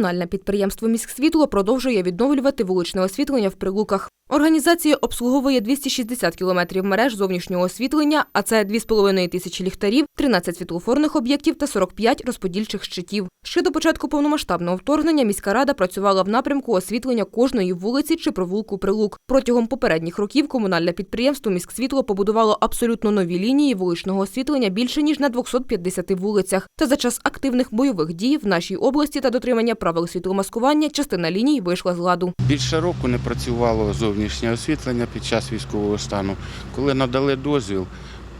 Комунальне підприємство «Міськсвітло» продовжує відновлювати вуличне освітлення в Прилуках. Організація обслуговує 260 кілометрів мереж зовнішнього освітлення, а це 2,5 тисячі ліхтарів, 13 світлофорних об'єктів та 45 розподільчих щитів. Ще до початку повномасштабного вторгнення міська рада працювала в напрямку освітлення кожної вулиці чи провулку Прилук. Протягом попередніх років комунальне підприємство «Міськсвітло» побудувало абсолютно нові лінії вуличного освітлення більше ніж на 250 вулицях. Та за час активних бойових дій в нашій області та дотримання правил світломаскування частина ліній вийшла з ладу. Більше року не працювало зовнішнє освітлення під час військового стану. Коли надали дозвіл,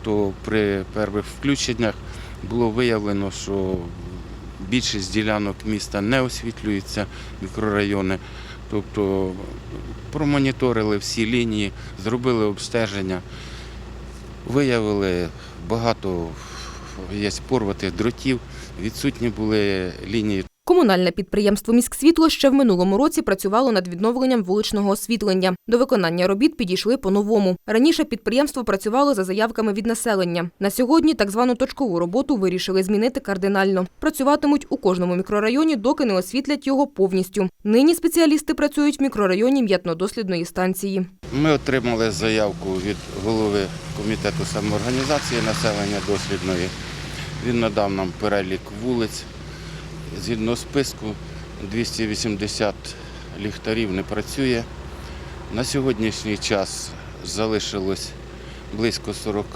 то при перших включеннях було виявлено, що більшість ділянок міста не освітлюються, мікрорайони. Тобто промоніторили всі лінії, зробили обстеження, виявили багато є порватих дротів, відсутні були лінії Комунальне підприємство «Міськсвітло» ще в минулому році працювало над відновленням вуличного освітлення. До виконання робіт підійшли по-новому. Раніше підприємство працювало за заявками від населення. На сьогодні так звану точкову роботу вирішили змінити кардинально. Працюватимуть у кожному мікрорайоні, доки не освітлять його повністю. Нині спеціалісти працюють в мікрорайоні м'ятно-дослідної станції. Ми отримали заявку від голови комітету самоорганізації населення дослідної. Він надав нам перелік вулиць. Згідно списку 280 ліхтарів не працює. На сьогоднішній час залишилось близько 40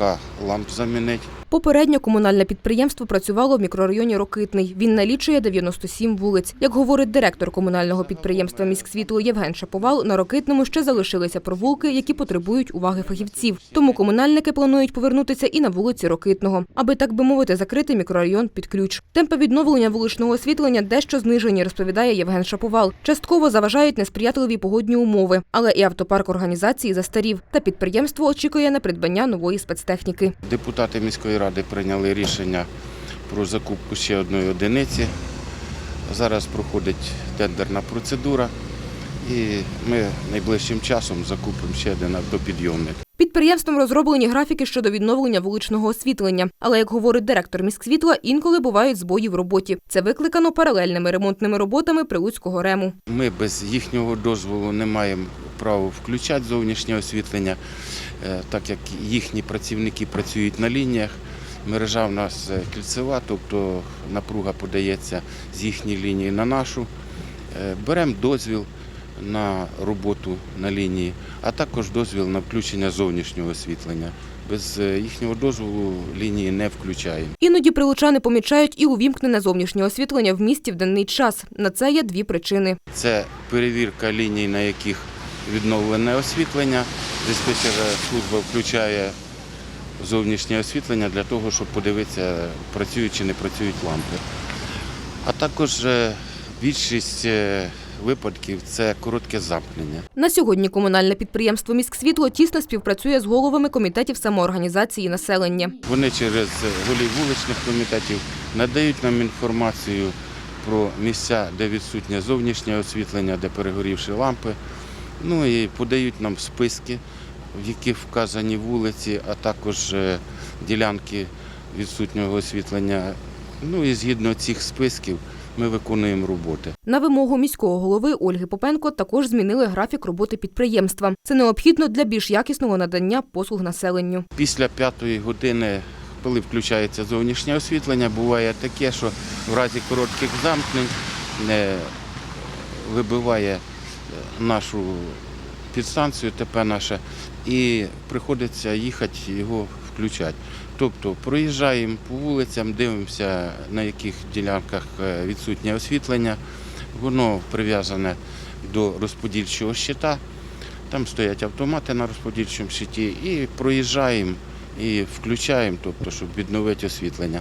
ламп замінити. Попередньо комунальне підприємство працювало в мікрорайоні Рокитний. Він налічує 97 вулиць. Як говорить директор комунального підприємства «Міськсвітло» Євген Шаповал, на Рокитному ще залишилися провулки, які потребують уваги фахівців. Тому комунальники планують повернутися і на вулиці Рокитного, аби, так би мовити, закрити мікрорайон під ключ. Темпи відновлення вуличного освітлення дещо знижені, розповідає Євген Шаповал. Частково заважають несприятливі погодні умови, але і автопарк організації застарів. Та підприємство очікує на придбання нової спецтехніки. Депутати міської ради прийняли рішення про закупку ще одної одиниці. Зараз проходить тендерна процедура і ми найближчим часом закупимо ще один автопідйомник. Підприємством розроблені графіки щодо відновлення вуличного освітлення. Але, як говорить директор міськсвітла, інколи бувають збої в роботі. Це викликано паралельними ремонтними роботами Прилуцького рему. Ми без їхнього дозволу не маємо права включати зовнішнє освітлення, е, так як їхні працівники працюють на лініях. Мережа в нас е, кільцева, тобто напруга подається з їхньої лінії на нашу. Е, Беремо дозвіл на роботу на лінії, а також дозвіл на включення зовнішнього освітлення. Без їхнього дозволу лінії не включаємо. Іноді прилучани помічають і увімкнене зовнішнє освітлення в місті в денний час. На це є дві причини. Це перевірка ліній, на яких відновлене освітлення. Диспетчерна служба включає зовнішнє освітлення для того, щоб подивитися, працюють чи не працюють лампи. А також е, більшість е, випадків це коротке замкнення. На сьогодні комунальне підприємство «Міськсвітло» тісно співпрацює з головами комітетів самоорганізації населення. Вони через голів вуличних комітетів надають нам інформацію про місця, де відсутнє зовнішнє освітлення, де перегорівші лампи. Ну і подають нам списки, в яких вказані вулиці, а також е, ділянки відсутнього освітлення. Ну і згідно цих списків ми виконуємо роботи. На вимогу міського голови Ольги Попенко також змінили графік роботи підприємства. Це необхідно для більш якісного надання послуг населенню. Після п'ятої години, коли включається зовнішнє освітлення, буває таке, що в разі коротких замкнень е, вибиває нашу підстанцію ТП наша і приходиться їхати його включати. Тобто проїжджаємо по вулицям, дивимося, на яких ділянках е, відсутнє освітлення. Воно прив'язане до розподільчого щита. Там стоять автомати на розподільчому щиті і проїжджаємо і включаємо, тобто, щоб відновити освітлення.